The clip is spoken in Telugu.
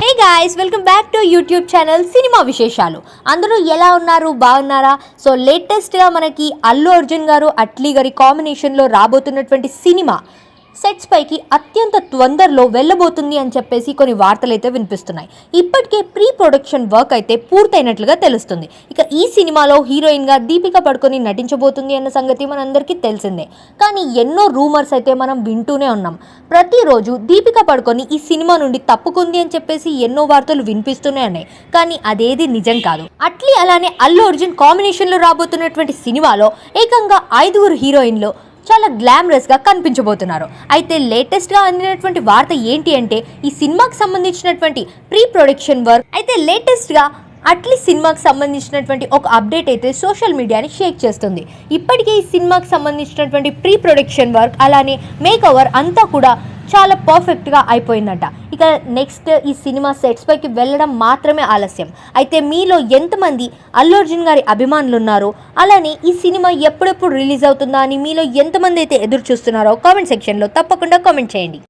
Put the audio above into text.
Hey guys welcome back to YouTube channel cinema విశేషాలు అందరూ ఎలా ఉన్నారు? బాగున్నారా? సో లేటెస్ట్గా మనకి అల్లు అర్జున్ గారు అట్లీ గారి కాంబినేషన్లో రాబోతున్నటువంటి సినిమా సెట్స్ పైకి అత్యంత తొందరలో వెళ్ళబోతుంది అని చెప్పేసి కొన్ని వార్తలు అయితే వినిపిస్తున్నాయి. ఇప్పటికే ప్రీ ప్రొడక్షన్ వర్క్ అయితే పూర్తయినట్లుగా తెలుస్తుంది. ఇక ఈ సినిమాలో హీరోయిన్గా దీపిక పడుకొని నటించబోతుంది అన్న సంగతి మనందరికీ తెలిసిందే. కానీ ఎన్నో రూమర్స్ అయితే మనం వింటూనే ఉన్నాం. ప్రతిరోజు దీపిక పడుకొని ఈ సినిమా నుండి తప్పుకుంది అని చెప్పేసి ఎన్నో వార్తలు వినిపిస్తూనే ఉన్నాయి. కానీ అదేది నిజం కాదు. అట్లీ అలానే అల్లు అర్జున్ కాంబినేషన్లో రాబోతున్నటువంటి సినిమాలో ఏకంగా ఐదుగురు హీరోయిన్లు చాలా గ్లామరస్గా కనిపించబోతున్నారు. అయితే లేటెస్ట్గా అందినటువంటి వార్త ఏంటి అంటే ఈ సినిమాకి సంబంధించినటువంటి ప్రీ ప్రొడక్షన్ వర్క్ అయితే లేటెస్ట్గా అట్లీ సినిమాకి సంబంధించినటువంటి ఒక అప్డేట్ అయితే సోషల్ మీడియాని షేక్ చేస్తుంది. ఇప్పటికే ఈ సినిమాకి సంబంధించినటువంటి ప్రీ ప్రొడక్షన్ వర్క్ అలానే మేక్ ఓవర్ అంతా కూడా చాలా పర్ఫెక్ట్గా అయిపోయిందట. ఇక నెక్స్ట్ ఈ సినిమా సెట్స్ పైకి వెళ్ళడం మాత్రమే ఆలస్యం. అయితే మీలో ఎంతమంది అల్లు అర్జున్ గారి అభిమానులు ఉన్నారో అలానే ఈ సినిమా ఎప్పుడెప్పుడు రిలీజ్ అవుతుందా అని మీలో ఎంతమంది అయితే ఎదురు చూస్తున్నారో కామెంట్ సెక్షన్లో తప్పకుండా కామెంట్ చేయండి.